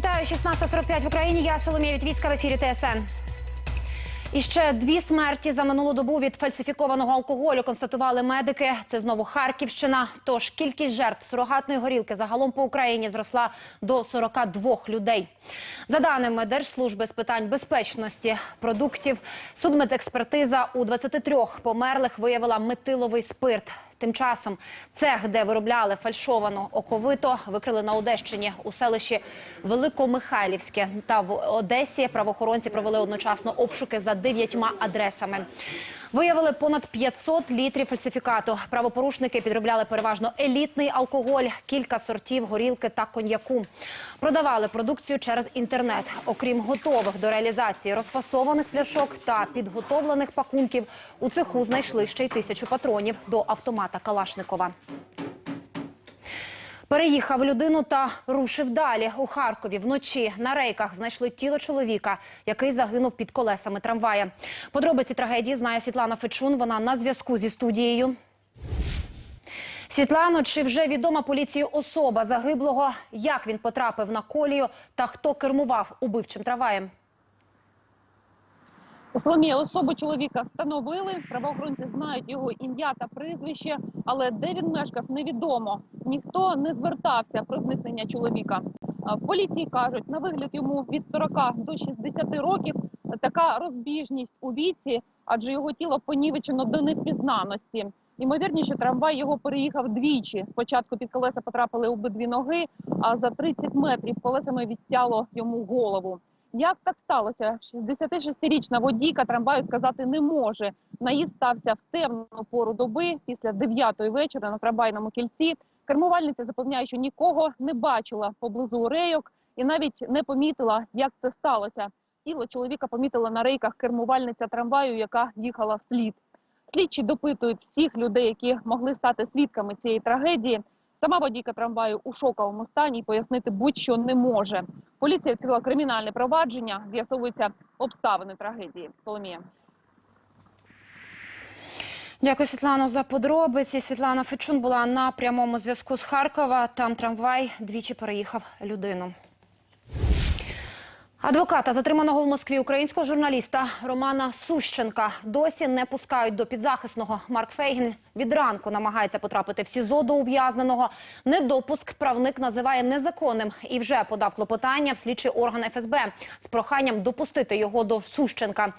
Вітаю 16.45 в Україні. Я Соломія Вітвіцька в ефірі ТСН. І ще дві смерті за минулу добу від фальсифікованого алкоголю констатували медики. Це знову Харківщина. Тож кількість жертв сурогатної горілки загалом по Україні зросла до 42 людей. За даними Держслужби з питань безпечності продуктів, судмедекспертиза у 23 померлих виявила метиловий спирт. Тим часом цех, де виробляли фальшовану оковито, викрили на Одещині у селищі Великомихайлівське. Та в Одесі правоохоронці провели одночасно обшуки за дев'ятьма адресами. Виявили понад 500 літрів фальсифікату. Правопорушники підробляли переважно елітний алкоголь, кілька сортів горілки та коньяку. Продавали продукцію через інтернет. Окрім готових до реалізації розфасованих пляшок та підготовлених пакунків, у цеху знайшли ще й тисячу патронів до автомата Калашникова. Переїхав людину та рушив далі. У Харкові вночі на рейках знайшли тіло чоловіка, який загинув під колесами трамвая. Подробиці трагедії знає Світлана Фечун. Вона на зв'язку зі студією. Світлано, чи вже відома поліції особа загиблого? Як він потрапив на колію та хто кермував убивчим трамваєм? Соломія, особу чоловіка встановили. Правоохоронці знають його ім'я та прізвище, але де він мешкав, невідомо. Ніхто не звертався про зникнення чоловіка. Поліції кажуть, на вигляд йому від 40 до 60 років така розбіжність у віці, адже його тіло понівечено до непізнаності. Ймовірніше, трамвай його переїхав двічі. Спочатку під колеса потрапили обидві ноги, а за 30 метрів колесами відтяло йому голову. Як так сталося? 66-річна водійка трамваю сказати не може. Наїзд стався в темну пору доби після 9-ї вечора на трамвайному кільці. Кермувальниця запевняє, що нікого не бачила поблизу рейок і навіть не помітила, як це сталося. Тіло чоловіка помітила на рейках кермувальниця трамваю, яка їхала вслід. Слідчі допитують всіх людей, які могли стати свідками цієї трагедії. Сама водійка трамваю у шоковому стані і пояснити будь-що не може. Поліція відкрила кримінальне провадження, з'ясовуються обставини трагедії. Соломія. Дякую, Світлано, за подробиці. Світлана Фечун була на прямому зв'язку з Харкова. Там трамвай двічі переїхав людину. Адвоката, затриманого в Москві українського журналіста Романа Сущенка, досі не пускають до підзахисного. Марк Фейгін від ранку намагається потрапити в СІЗО до ув'язненого. Недопуск правник називає незаконним і вже подав клопотання в слідчий орган ФСБ з проханням допустити його до Сущенка.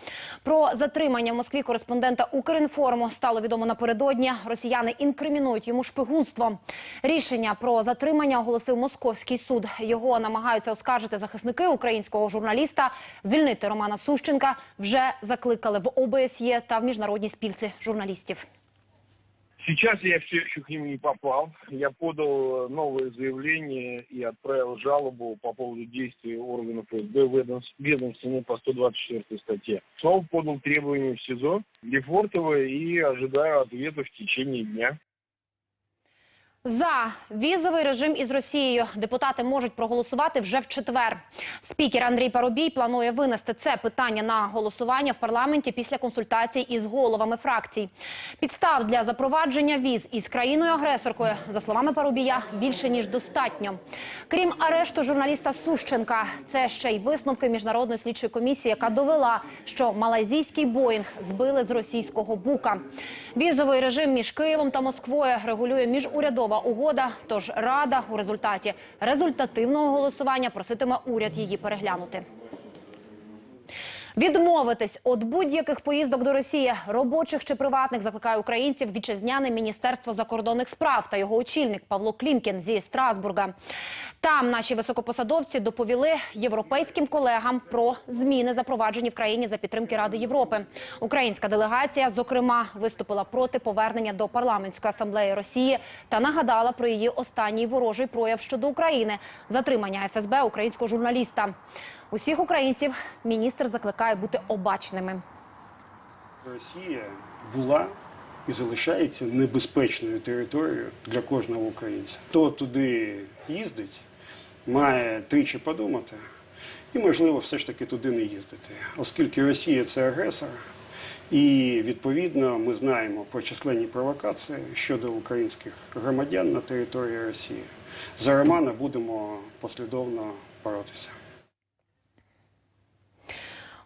Про затримання в Москві кореспондента Укрінформу стало відомо напередодні. Росіяни інкримінують йому шпигунство. Рішення про затримання оголосив московський суд. Його намагаються оскаржити захисники українського журналіста. Звільнити Романа Сущенка вже закликали в ОБСЄ та в міжнародній спілці журналістів. Сейчас я все еще к ним не попал. Я подал новое заявление и отправил жалобу по поводу действий органов ФСБ ведомств- ведомственной по 124 статье. Снова подал требования в СИЗО Лефортово и ожидаю ответа в течение дня. За візовий режим із Росією депутати можуть проголосувати вже в четвер. Спікер Андрій Парубій планує винести це питання на голосування в парламенті після консультацій із головами фракцій. Підстав для запровадження віз із країною-агресоркою, за словами Парубія, більше ніж достатньо. Крім арешту журналіста Сущенка, це ще й висновки міжнародної слідчої комісії, яка довела, що малайзійський Боїнг збили з російського бука. Візовий режим між Києвом та Москвою регулює міжурядова угода. Тож рада у результаті результативного голосування проситиме уряд її переглянути. Відмовитись від будь-яких поїздок до Росії, робочих чи приватних, закликає українців вітчизняне міністерство закордонних справ та його очільник Павло Клімкін зі Страсбурга. Там наші високопосадовці доповіли європейським колегам про зміни, запроваджені в країні за підтримки Ради Європи. Українська делегація, зокрема, виступила проти повернення до парламентської асамблеї Росії та нагадала про її останній ворожий прояв щодо України затримання ФСБ українського журналіста. Усіх українців міністр закликає бути обачними. Росія була і залишається небезпечною територією для кожного українця. Хто туди їздить, має тричі подумати і, можливо, все ж таки туди не їздити, оскільки Росія це агресор. І відповідно ми знаємо про численні провокації щодо українських громадян на території Росії. За Романа будемо послідовно боротися.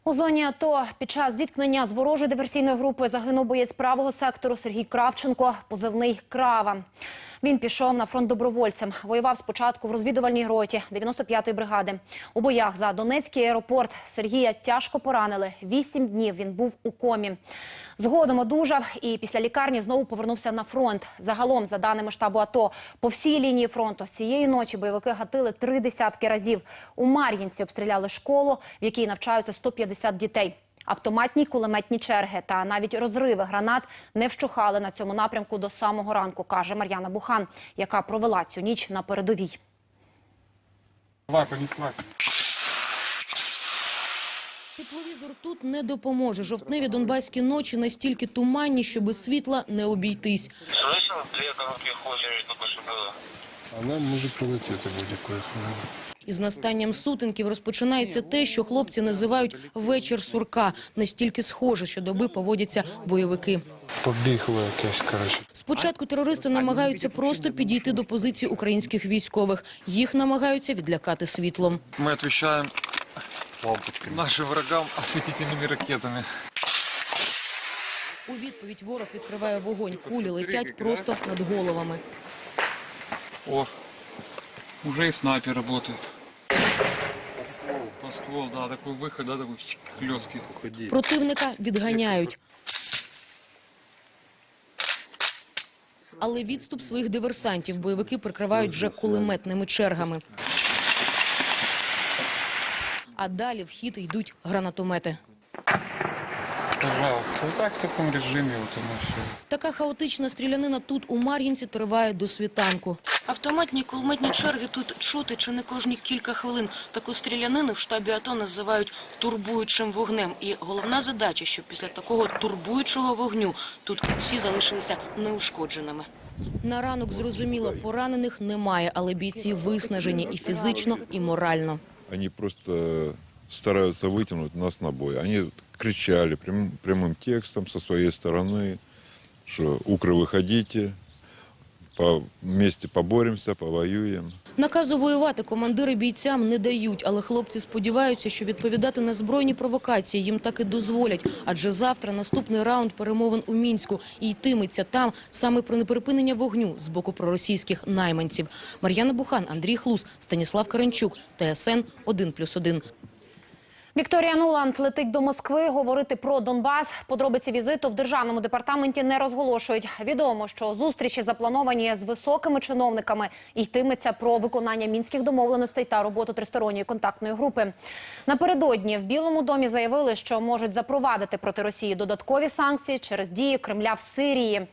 У зоні АТО під час зіткнення з ворожою диверсійною групою загинув боєць правого сектору Сергій Кравченко, позивний Крава. Він пішов на фронт добровольцем. Воював спочатку в розвідувальній роті 95-ї бригади. У боях за Донецький аеропорт Сергія тяжко поранили. Вісім днів він був у комі. Згодом одужав і після лікарні знову повернувся на фронт. Загалом, за даними штабу АТО, по всій лінії фронту цієї ночі бойовики гатили три десятки разів. У Мар'їнці обстріляли школу, в якій навчаються 150 дітей. Автоматні кулеметні черги та навіть розриви гранат не вщухали на цьому напрямку до самого ранку, каже Мар'яна Бухан, яка провела цю ніч на передовій. Давай, понеслась. Тепловізор тут не допоможе. Жовтневі донбаські ночі настільки туманні, що без світла не обійтись. Слышал, две коробки холли только что было. Она может прилететь будет кое-что. Із настанням сутинків розпочинається те, що хлопці називають «вечір сурка». Настільки схоже, що доби поводяться бойовики. Побігло якесь, коротше. Спочатку терористи намагаються просто підійти до позицій українських військових. Їх намагаються відлякати світлом. Мы отвечаем нашим врагам осветительными ракетами. У відповідь ворог відкриває вогонь. Кулі летять просто над головами. О, уже и снайпер работает. По ствол. По ствол, да, такой выход, да, такой хлесткий. Противника відганяють. Але відступ своїх диверсантів бойовики прикривають вже кулеметними чергами. А далі в хід йдуть гранатомети. Пожалуйста, вот так в таком режиме вот оно все. Така хаотична стрілянина тут у Мар'їнці триває до світанку. Автоматні кулеметні черги тут чути чи не кожні кілька хвилин. Таку стрілянину в штабі АТО називають турбуючим вогнем. І головна задача, щоб після такого турбуючого вогню тут всі залишилися неушкодженими. На ранок зрозуміло, поранених немає, але бійці виснажені і фізично, і морально. Они просто стараются вытянуть нас на бой. Они кричали прям- прямым текстом со своей стороны, что «Укры, выходите, по, вместе поборемся, повоюем». Наказу воювати командири бійцям не дають, але хлопці сподіваються, що відповідати на збройні провокації їм так і дозволять. Адже завтра наступний раунд перемовин у Мінську і йтиметься там саме про неприпинення вогню з боку проросійських найманців. Мар'яна Бухан, Андрій Хлус, Станіслав Каранчук, ТСН 1+,1. Вікторія Нуланд летить до Москви говорити про Донбас. Подробиці візиту в державному департаменті не розголошують. Відомо, що зустрічі заплановані з високими чиновниками і йтиметься про виконання мінських домовленостей та роботу тристоронньої контактної групи. Напередодні в Білому домі заявили, що можуть запровадити проти Росії додаткові санкції через дії Кремля в Сирії.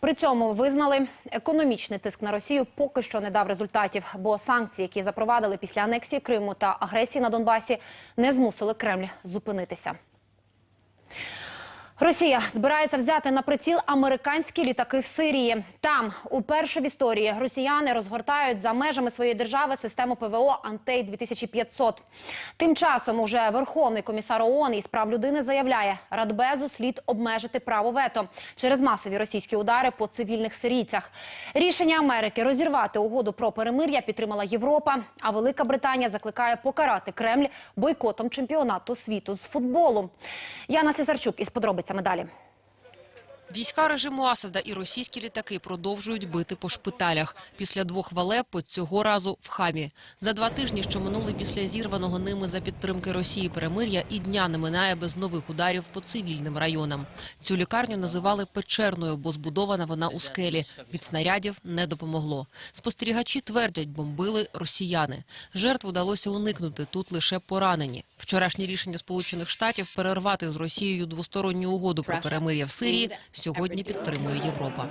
При цьому визнали, економічний тиск на Росію поки що не дав результатів, бо санкції, які запровадили після анексії Криму та агресії на Донбасі, не змусили Кремль зупинитися. Росія збирається взяти на приціл американські літаки в Сирії. Там, уперше в історії, росіяни розгортають за межами своєї держави систему ПВО Антей 2500 Тим часом уже Верховний комісар ООН із прав людини заявляє, Радбезу слід обмежити право вето через масові російські удари по цивільних сирійцях. Рішення Америки розірвати угоду про перемир'я підтримала Європа. А Велика Британія закликає покарати Кремль бойкотом чемпіонату світу з футболу. Яна Сісарчук із подробицями далі. Війська режиму Асада і російські літаки продовжують бити по шпиталях. Після двох валепо цього разу в Хамі. За два тижні, що минули після зірваного ними за підтримки Росії перемир'я, і дня не минає без нових ударів по цивільним районам. Цю лікарню називали печерною, бо збудована вона у скелі. Від снарядів не допомогло. Спостерігачі твердять, бомбили росіяни. Жертв удалося уникнути, тут лише поранені. Вчорашнє рішення Сполучених Штатів перервати з Росією двосторонню угоду про перемир'я в Сирії сьогодні підтримує Європа.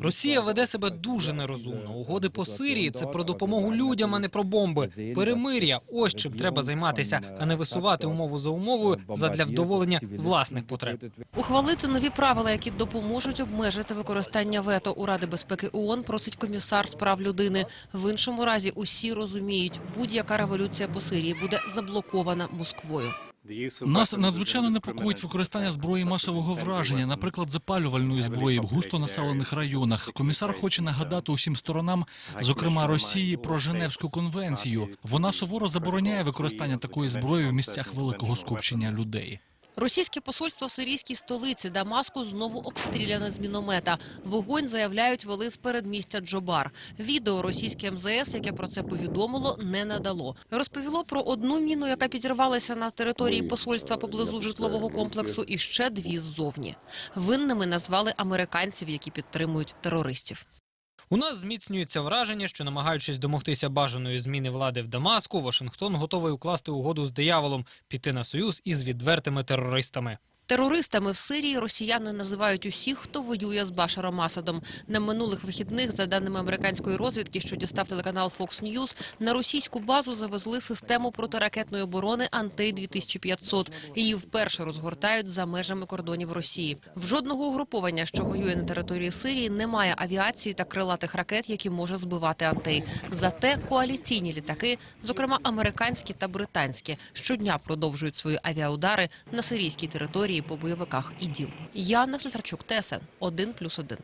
Росія веде себе дуже нерозумно. Угоди по Сирії це про допомогу людям, а не про бомби. Перемир'я ось чим треба займатися, а не висувати умову за умовою задля вдоволення власних потреб. Ухвалити нові правила, які допоможуть обмежити використання вето у Ради безпеки ООН, просить комісар з прав людини. В іншому разі усі розуміють, будь-яка революція по Сирії буде заблокована Москвою. Нас надзвичайно непокоїть використання зброї масового враження, наприклад, запалювальної зброї в густо населених районах. Комісар хоче нагадати усім сторонам, зокрема Росії, про Женевську конвенцію. Вона суворо забороняє використання такої зброї в місцях великого скупчення людей. Російське посольство в сирійській столиці Дамаску знову обстріляне з міномета. Вогонь, заявляють, вели з передмістя Джобар. Відео російське МЗС, яке про це повідомило, не надало. Розповіло про одну міну, яка підірвалася на території посольства поблизу житлового комплексу, і ще дві ззовні. Винними назвали американців, які підтримують терористів. У нас зміцнюється враження, що намагаючись домогтися бажаної зміни влади в Дамаску, Вашингтон готовий укласти угоду з дияволом, піти на союз із відвертими терористами. Терористами в Сирії росіяни називають усіх, хто воює з Башаром Асадом. На минулих вихідних, за даними американської розвідки, що дістав телеканал Fox News, на російську базу завезли систему протиракетної оборони Антей 2500 Її вперше розгортають за межами кордонів Росії. В жодного угруповання, що воює на території Сирії, немає авіації та крилатих ракет, які може збивати Антей. Зате коаліційні літаки, зокрема американські та британські, щодня продовжують свої авіаудари на сирійській території по бойовиках іділ. Яна Слесарчук, ТСН 1+,1.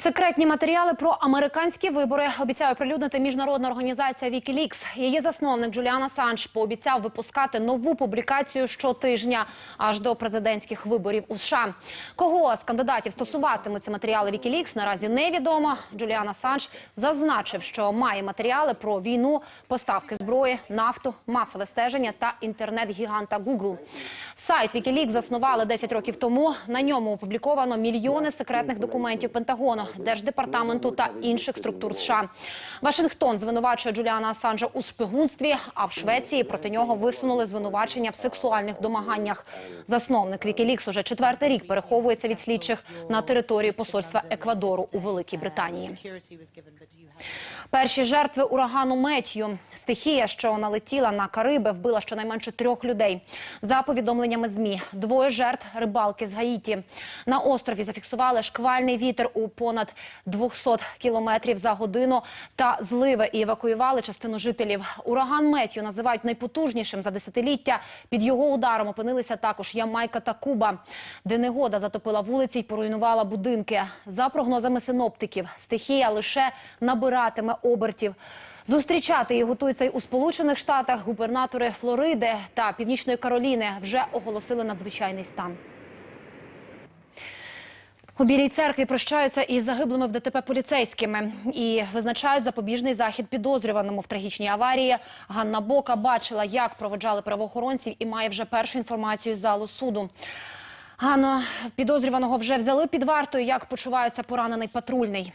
Секретні матеріали про американські вибори обіцяє оприлюднити міжнародна організація Wikileaks. Її засновник Джуліан Асанж пообіцяв випускати нову публікацію щотижня аж до президентських виборів у США. Кого з кандидатів стосуватимуться матеріали Wikileaks, наразі невідомо. Джуліан Асанж зазначив, що має матеріали про війну, поставки зброї, нафту, масове стеження та інтернет-гіганта Google. Сайт Wikileaks заснували 10 років тому. На ньому опубліковано мільйони секретних документів Пентагону, Держдепартаменту та інших структур США. Вашингтон звинувачує Джуліана Асанжа у шпигунстві, а в Швеції проти нього висунули звинувачення в сексуальних домаганнях. Засновник Wikileaks уже четвертий рік переховується від слідчих на території посольства Еквадору у Великій Британії. Перші жертви урагану Меттью. Стихія, що налетіла на Кариби, вбила щонайменше трьох людей. За повідомленнями ЗМІ, двоє жертв – рибалки з Гаїті. На острові зафіксували шквальний вітер у понад 200 кілометрів за годину та зливи і евакуювали частину жителів. Ураган Меттью називають найпотужнішим за десятиліття. Під його ударом опинилися також Ямайка та Куба, де негода затопила вулиці й поруйнувала будинки. За прогнозами синоптиків, стихія лише набиратиме обертів. Зустрічати її готуються й у Сполучених Штатах. Губернатори Флориди та Північної Кароліни вже оголосили надзвичайний стан. У Білій церкві прощаються із загиблими в ДТП поліцейськими і визначають запобіжний захід підозрюваному в трагічній аварії. Ганна Бока бачила, як проводжали правоохоронців і має вже першу інформацію з залу суду. Ганно, підозрюваного вже взяли під вартою. Як почувається поранений патрульний?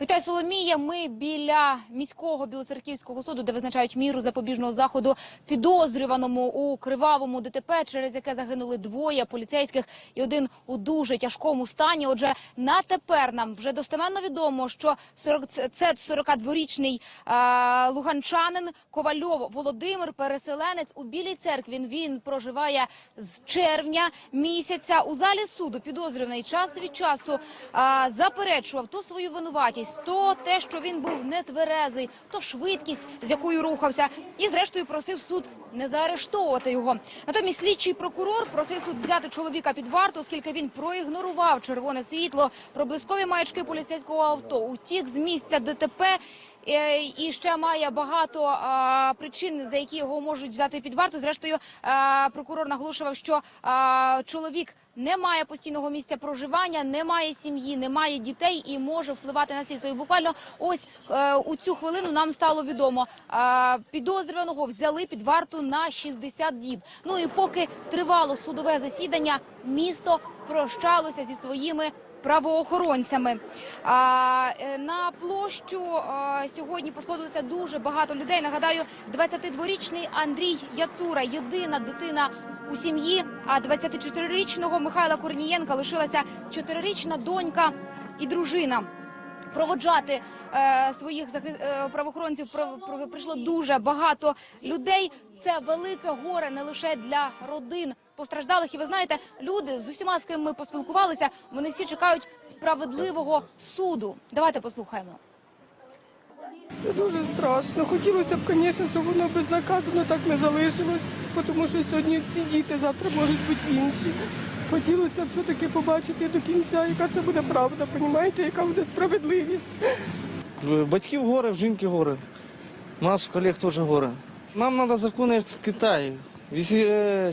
Вітаю, Соломія. Ми біля міського білоцерківського суду, де визначають міру запобіжного заходу підозрюваному у кривавому ДТП, через яке загинули двоє поліцейських і один у дуже тяжкому стані. Отже, на тепер нам вже достеменно відомо, що 40, це 42-річний е, луганчанин Ковальов Володимир, переселенець у Білій церкві. Він, він проживає з червня місяця. У залі суду підозрюваний час від часу е, заперечував то свою винуватість, то те, що він був нетверезий, то швидкість, з якою рухався, і зрештою просив суд не заарештовувати його. Натомість слідчий прокурор просив суд взяти чоловіка під варту, оскільки він проігнорував червоне світло, проблискові маячки поліцейського авто, утік з місця ДТП. е, І ще має багато а, причин, за які його можуть взяти під варту. Зрештою, а, прокурор наголошував, що а, чоловік не має постійного місця проживання, не має сім'ї, не має дітей і може впливати на слідство. І буквально ось е, у цю хвилину нам стало відомо. Е, підозрюваного взяли під варту на 60 діб. Ну і поки тривало судове засідання, місто прощалося зі своїми. Правоохоронцями е, на площу сьогодні посходилося дуже багато людей. Нагадаю, 22-річний Андрій Яцура, єдина дитина у сім'ї. А 24-річного Михайла Корнієнка лишилася 4-річна донька і дружина. Проводжати е, своїх е, правоохоронців прийшло дуже багато людей. Це велике горе не лише для родин постраждалих. І ви знаєте, люди з усіма з ким ми поспілкувалися, вони всі чекають справедливого суду. Давайте послухаємо. Це дуже страшно. Хотілося б, звісно, щоб воно безнаказано так не залишилось, тому що сьогодні ці діти, завтра можуть бути інші. Хотілося все-таки побачити до кінця, яка це буде правда, розумієте, яка буде справедливість. Батьків горе, в жінки горе. У нас в колег теж горе. Нам треба закони, як в Китаї. Якщо е,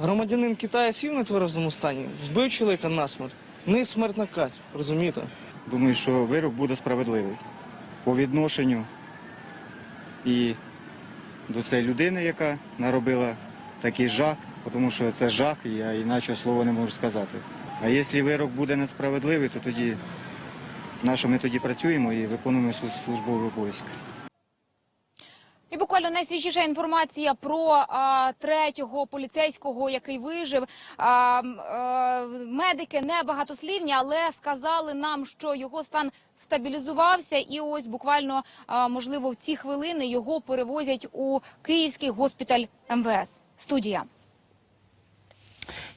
громадянин Китаю сів на тверезому стані, збив чоловіка насмерть, не смертна казнь, розумієте? Думаю, що вирок буде справедливий по відношенню і до цієї людини, яка наробила такий жах, тому що це жах, і я іначе слова не можу сказати. А якщо вирок буде несправедливий, то тоді на що ми тоді працюємо і виконуємо службовий обов'язок. І буквально найсвіжіша інформація про а, третього поліцейського, який вижив. А, е, медики не багатослівні, але сказали нам, що його стан стабілізувався, і ось буквально а, можливо в ці хвилини його перевозять у Київський госпіталь МВС. Студія.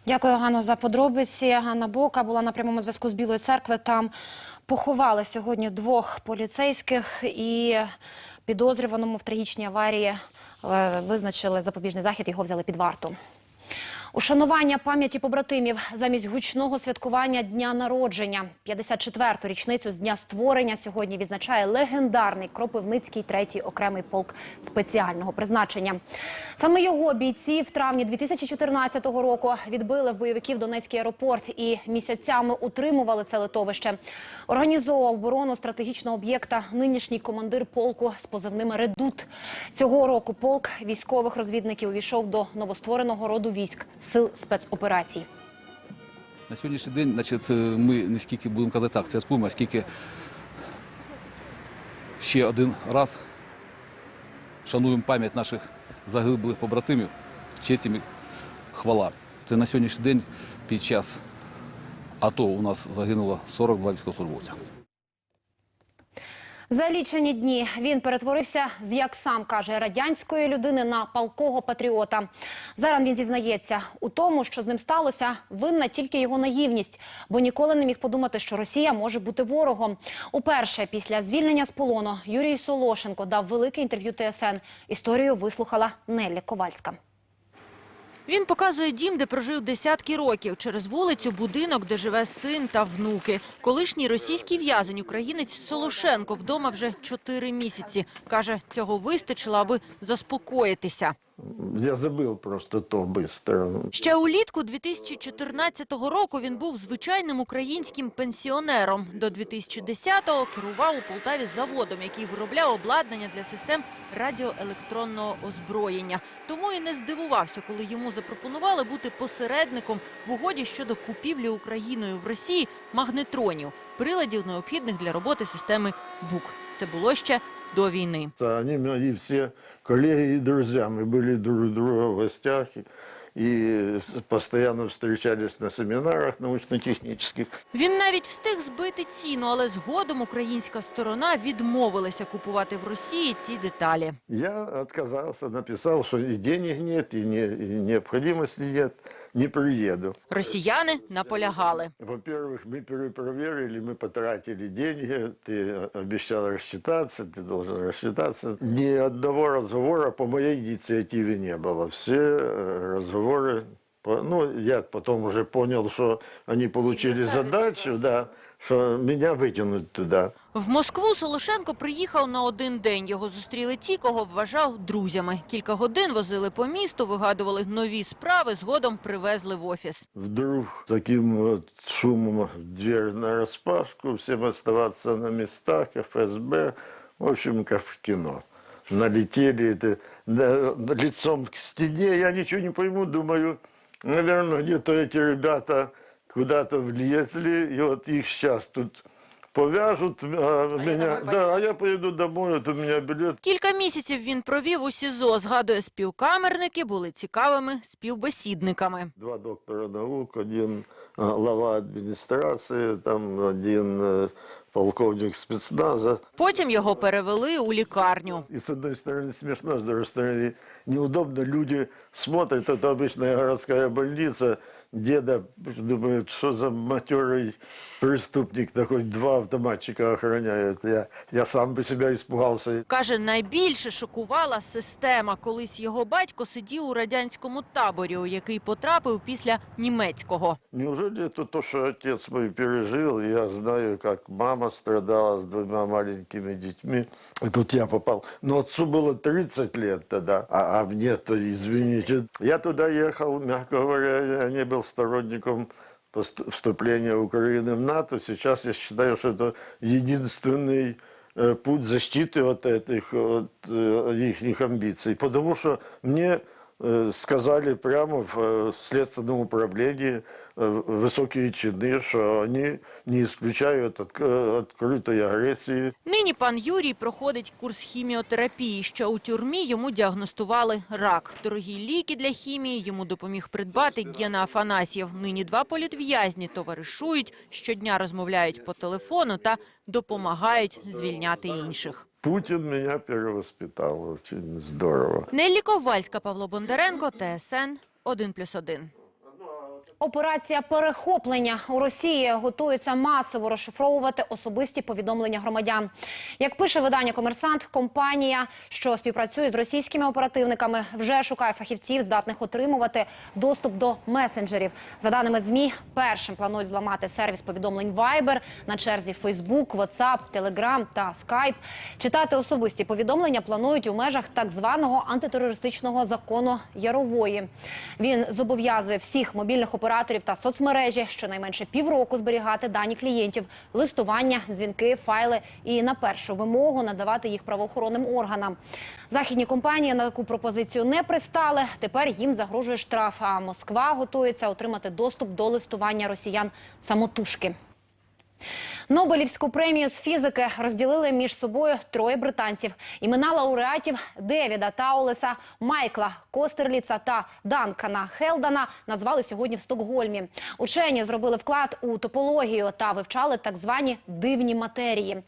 Дякую, Ганно, за подробиці. Ганна Бока була на прямому зв'язку з Білої церкви. Там поховали сьогодні двох поліцейських і підозрюваному в трагічній аварії е, визначили запобіжний захід. Його взяли під варту. Ушанування пам'яті побратимів замість гучного святкування дня народження. 54-ту річницю з дня створення сьогодні відзначає легендарний Кропивницький третій окремий полк спеціального призначення. Саме його бійці в травні 2014 року відбили в бойовиків Донецький аеропорт і місяцями утримували це литовище. Організовував оборону стратегічного об'єкта нинішній командир полку з позивними «Редут». Цього року полк військових розвідників увійшов до новоствореного роду військ сил спецоперацій. На сьогоднішній день, значить, е, ми не скільки будемо казати так, святкуємо, а скільки ще один раз шануємо пам'ять наших загиблих побратимів, честь і хвала. Це на сьогоднішній день під час АТО у нас загинуло 42 військовослужбовця. За лічені дні він перетворився з, як сам каже, радянської людини на палкого патріота. Зараз він зізнається у тому, що з ним сталося, винна тільки його наївність, бо ніколи не міг подумати, що Росія може бути ворогом. Уперше після звільнення з полону Юрій Солошенко дав велике інтерв'ю ТСН. Історію вислухала Нелля Ковальська. Він показує дім, де прожив десятки років. Через вулицю – будинок, де живе син та внуки. Колишній російський в'язень, українець Солошенко, вдома вже чотири місяці. Каже, цього вистачило, аби заспокоїтися. Я забыл просто то быстро. Ще улітку 2014 року він був звичайним українським пенсіонером. До 2010-го керував у Полтаві заводом, який виробляв обладнання для систем радіоелектронного озброєння. Тому і не здивувався, коли йому запропонували бути посередником в угоді щодо купівлі Україною в Росії магнетронів, приладів, необхідних для роботи системи БУК. Це було ще до війни. Они мои все коллеги и друзья. Мы были друг у друга в гостях и, постоянно встречались на семинарах научно-технических. Він навіть встиг збити ціну, але згодом українська сторона відмовилася купувати в Росії ці деталі. Я відказався, написав, що і денег нет, і необхідності нет, не приеду. Росіяни наполягали. Во-первых, мы перепроверили, мы потратили деньги, ты обещал рассчитаться, ты должен рассчитаться. Ни одного разговора по моей инициативе не было. Все э, разговоры, по- ну, я потом уже понял, что они получили задачу, да, что меня вытянуть туда. В Москву Солошенко приїхав на один день. Його зустріли ті, кого вважав друзями. Кілька годин возили по місту, вигадували нові справи, згодом привезли в офіс. Вдруг таким вот шумом дверь на распашку, всем оставаться на местах, ФСБ, в общем, как в кино. Налетели это, да, лицом к стене, я ничего не пойму, думаю, наверное, где-то эти ребята куда-то влезли, и вот их сейчас тут повяжут, а, меня, да, а я поеду домой, вот у меня билет Кілька місяців він провів у СІЗО. Згадує, співкамерники були цікавими співбесідниками. два доктора наук, один а, глава администрации, там один э, полковник спецназа. Потім його перевели у лікарню. И с одной стороны смешно, с другой стороны неудобно. Люди смотрят, это обычная городская больница, деда, думают, что за матерый преступник такой, два автоматчика охраняет. Я, я сам бы себя испугался. Каже, найбільше шокувала система. Колись його батько сидів у радянському таборі, у який потрапив після німецького. Неужели это то, что отец мой пережил? Я знаю, как мама страдала с двумя маленькими детьми. И тут я попал. Но отцу было 30 лет тогда, а, а мне-то, извините. Я туда ехал, мягко говоря, я не был сторонником пост- вступления Украины в НАТО. Сейчас я считаю, что это единственный э, путь защиты от этих от, э, их амбиций. Потому что мне э, сказали прямо в э, следственном управлении э, высокие чины, что они не исключают отк- открытой агрессии. Нині пан Юрій проходить курс хіміотерапії. Ще у тюрмі йому діагностували рак. Дорогі ліки для хімії йому допоміг придбати Гена Афанасьєв. Нині два політв'язні товаришують, щодня розмовляють по телефону та допомагають звільняти інших. Путин меня перевоспитал очень здорово. Неллі Ковальська, Павло Бондаренко, ТСН 1+,1. Операція перехоплення у Росії готується масово розшифровувати особисті повідомлення громадян. Як пише видання Комерсант, компанія, що співпрацює з російськими оперативниками, вже шукає фахівців, здатних отримувати доступ до месенджерів. За даними змі, першим планують зламати сервіс повідомлень Viber, на черзі Facebook, WhatsApp, Telegram та Skype. Читати особисті повідомлення планують у межах так званого антитерористичного закону Ярової. Він зобов'язує всіх мобільних операторів та соцмережі щонайменше півроку зберігати дані клієнтів, листування, дзвінки, файли і на першу вимогу надавати їх правоохоронним органам. Західні компанії на таку пропозицію не пристали. Тепер їм загрожує штраф. А Москва готується отримати доступ до листування росіян самотужки. Нобелівську премію з фізики розділили між собою троє британців. Імена лауреатів Девіда Таулеса, Майкла Костерліца та Данкана Хелдана назвали сьогодні в Стокгольмі. Учені зробили вклад у топологію та вивчали так звані дивні матерії.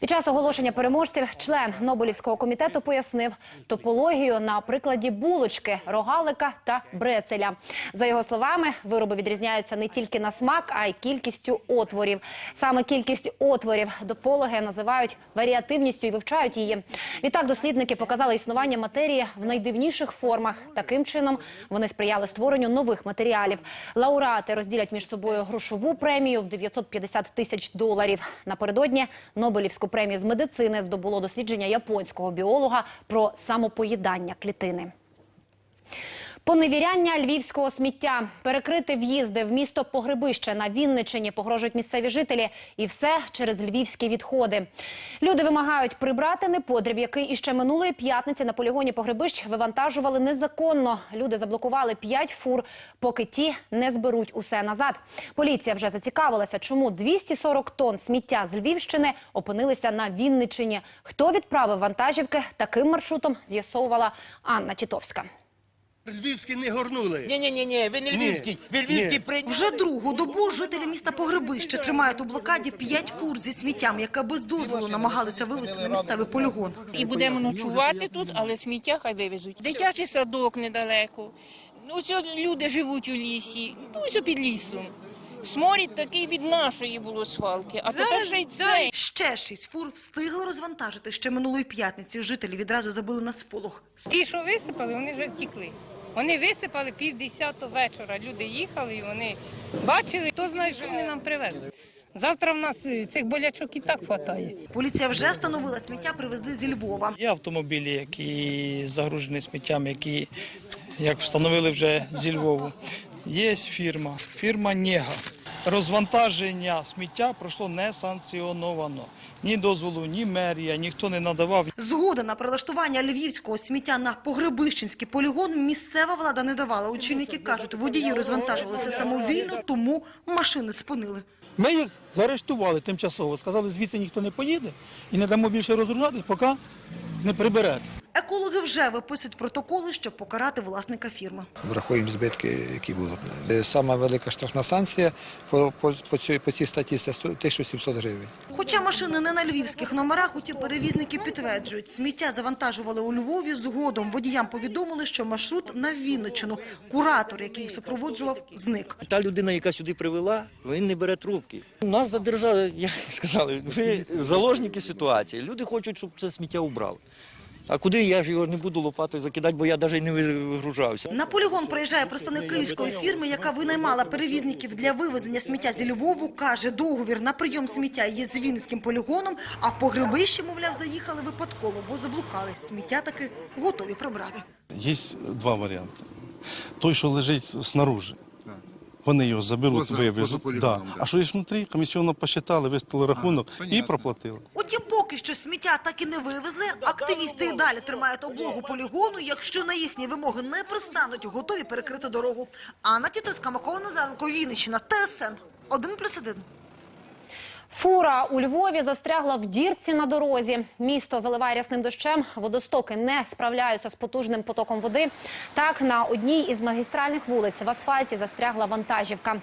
Під час оголошення переможців член Нобелівського комітету пояснив топологію на прикладі булочки, рогалика та брецеля. За його словами, вироби відрізняються не тільки на смак, а й кількістю отворів. Саме кількість отворів допологи називають варіативністю і вивчають її. Відтак дослідники показали існування матерії в найдивніших формах. Таким чином вони сприяли створенню нових матеріалів. Лауреати розділять між собою грошову премію в 950 тисяч доларів. Напередодні Нобелівську премію з медицини здобуло дослідження японського біолога про самопоїдання клітини. Поневіряння львівського сміття, перекрити в'їзди в місто Погребище на Вінничині погрожують місцеві жителі, і все через львівські відходи. Люди вимагають прибрати неподріб, який іще минулої п'ятниці на полігоні Погребищ вивантажували незаконно. Люди заблокували п'ять фур, поки ті не зберуть усе назад. Поліція вже зацікавилася, чому 240 тонн сміття з Львівщини опинилися на Вінничині. Хто відправив вантажівки таким маршрутом, з'ясовувала Анна Тітовська. Львівський не горнули. Ні, ні, ні, ні, ви не львівський. Ви львівський прийняли. Вже другу добу жителі міста Погребище тримають у блокаді п'ять фур зі сміттям, яке без дозволу намагалися вивезти на місцевий полігон. І будемо ночувати тут, але сміття хай вивезуть. Дитячий садок недалеко. Ось от люди живуть у лісі, ну ось під лісом. Сморід такий від нашої було свалки, а тепер ще й цей. Ще шість фур встигли розвантажити ще минулої п'ятниці. Жителі відразу забили на сполох. Ті, що висипали, вони вже втікли. Вони висипали пів десятого вечора. Люди їхали і вони бачили, хто знає, що вони нам привезли. Завтра в нас е, цих болячок і так вистачає. Поліція вже встановила сміття, привезли зі Львова. Є автомобілі, які загружені сміттям, які, як встановили вже зі Львову. Є фірма, фірма Нега. Розвантаження сміття пройшло несанкціоновано. Ні дозволу, ні мерія, ніхто не надавав. Згода на прилаштування львівського сміття на Погребищенський полігон місцева влада не давала. Очільники кажуть, водії розвантажувалися самовільно, тому машини спинили. Ми їх заарештували тимчасово. Сказали, звідси ніхто не поїде і не дамо більше розгружатись, поки не приберете. Екологи вже виписують протоколи, щоб покарати власника фірми. Врахуємо збитки, які будуть. Е, Сама велика штрафна санкція по, по, по, цій, по цій статті це 1700 гривень. Хоча машини не на львівських номерах, утім перевізники підтверджують, сміття завантажували у Львові. Згодом водіям повідомили, що маршрут на Вінниччину. Куратор, який їх супроводжував, зник. Та людина, яка сюди привела, він не бере трубки. Нас задержали, як сказали, ви заложники ситуації. Люди хочуть, щоб це сміття убрали. А куди я ж його не буду лопатою закидати, бо я навіть не вигружався. На полігон приїжджає представник київської фірми, яка винаймала перевізників для вивезення сміття зі Львову. Каже, договір на прийом сміття є з Вінницьким полігоном, а по грибище, мовляв, заїхали випадково, бо заблукали. Сміття таки готові прибрати. Є два варіанти. Той, що лежить снаружи. Вони його заберуть, Поза- вивезуть. поза полігоном, да. да. А що є внутрі, комісіонно посчитали, виставили рахунок і понятно. проплатили. Утім, поки що сміття так і не вивезли, активісти і далі тримають облогу полігону. Якщо на їхні вимоги не пристануть, готові перекрити дорогу. Анна Тітовська, Макова Назаренко, Вінниччина, ТСН 1+,1. Фура у Львові застрягла в дірці на дорозі. Місто заливає рясним дощем. Водостоки не справляються з потужним потоком води. Так, на одній із магістральних вулиць в асфальті застрягла вантажівка.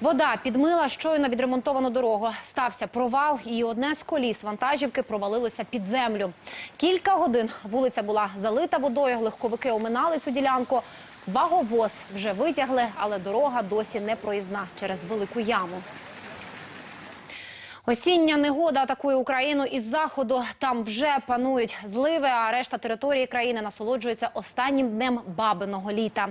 Вода підмила щойно відремонтовану дорогу. Стався провал, і одне з коліс вантажівки провалилося під землю. Кілька годин вулиця була залита водою. Легковики оминали цю ділянку. Ваговоз вже витягли, але дорога досі не проїзна через велику яму. Осіння негода атакує Україну із заходу. Там вже панують зливи, а решта території країни насолоджується останнім днем бабиного літа.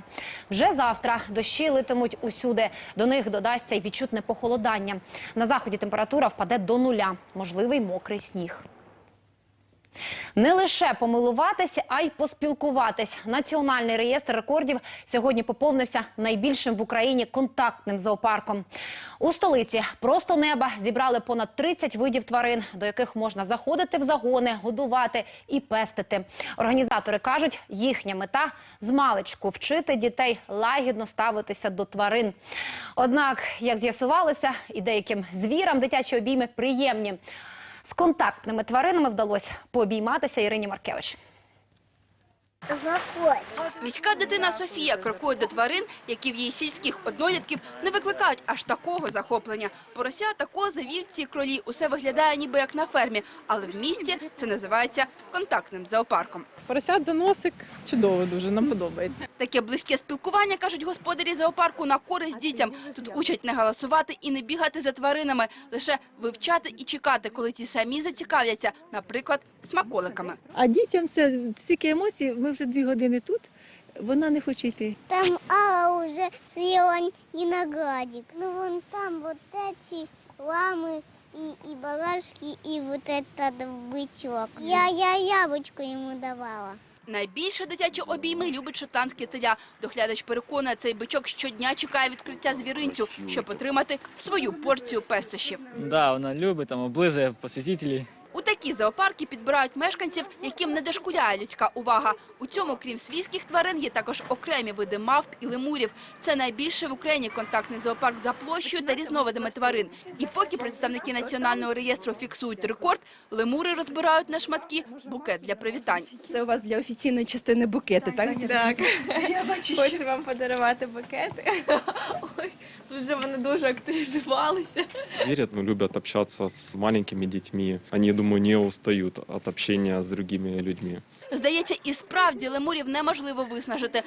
Вже завтра дощі литимуть усюди. До них додасться й відчутне похолодання. На заході температура впаде до нуля. Можливий мокрий сніг. Не лише помилуватися, а й поспілкуватись. Національний реєстр рекордів сьогодні поповнився найбільшим в Україні контактним зоопарком. У столиці просто неба зібрали понад 30 видів тварин, до яких можна заходити в загони, годувати і пестити. Організатори кажуть, їхня мета з маличку вчити дітей лагідно ставитися до тварин. Однак, як з'ясувалося, і деяким звірам дитячі обійми приємні. З контактними тваринами вдалося пообійматися Ірині Маркевич. Міська дитина Софія крокує до тварин, які в її сільських однолітків не викликають аж такого захоплення. Порося та кози, вівці, кролі – усе виглядає ніби як на фермі, але в місті це називається контактним зоопарком. Поросят за носик чудово дуже, нам подобається. Таке близьке спілкування, кажуть господарі зоопарку, на користь дітям. Тут учать не галасувати і не бігати за тваринами, лише вивчати і чекати, коли ті самі зацікавляться, наприклад, смаколиками. А дітям це стільки емоцій, ми вже дві години тут, вона не хоче йти. Там Алла уже съела виноградик. Ну, вон там вот эти ламы и, и барашки, и вот этот бычок. Я, я яблочко ему давала. Найбільше дитячі обійми любить шотландське теля. Доглядач переконує, цей бичок щодня чекає відкриття звіринцю, щоб отримати свою порцію пестощів. Да, вона любить, там облизує посетителей. У такі зоопарки підбирають мешканців, яким не дошкуляє людська увага. У цьому, крім свійських тварин, є також окремі види мавп і лемурів. Це найбільший в Україні контактний зоопарк за площею та різновидами тварин. І поки представники національного реєстру фіксують рекорд, лемури розбирають на шматки букет для привітань. Це у вас для офіційної частини букети, так? Так. Я бачу, Хочу вам подарувати букети. Ой, тут же вони дуже активізувалися. верят, ну, любят общаться с маленькими детьми. Они, думаю, не устают от общения с другими людьми. Здається, і справді лемурів неможливо виснажити.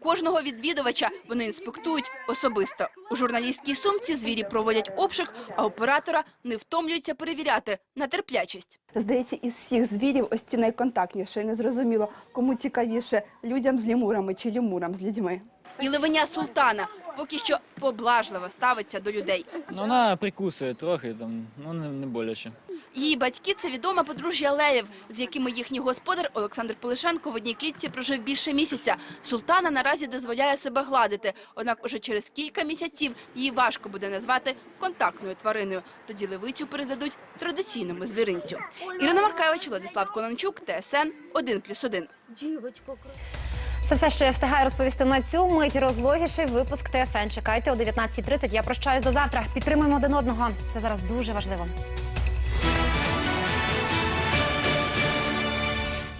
Кожного відвідувача вони інспектують особисто. У журналістській сумці звірі проводять обшук, а оператора не втомлюються перевіряти на терплячість. Здається, із всіх звірів ось ці найконтактніше. І не зрозуміло, кому цікавіше людям з лемурами чи лемурам з людьми. І ливеня султана поки що поблажливо ставиться до людей. Ну, вона прикусує трохи, там, ну не, не боляче. Її батьки – це відоме подружжя Левів, з якими їхній господар Олександр Полишенко в одній клітці прожив більше місяця. Султана наразі дозволяє себе гладити, однак уже через кілька місяців її важко буде назвати контактною твариною. Тоді левицю передадуть традиційному звіринцю. Ірина Маркевич, Владислав Конончук, ТСН 1+,1. Це все, що я встигаю розповісти на цю мить. Розлогіший випуск ТСН. Чекайте о 19.30. Я прощаюсь до завтра. Підтримуємо один одного. Це зараз дуже важливо.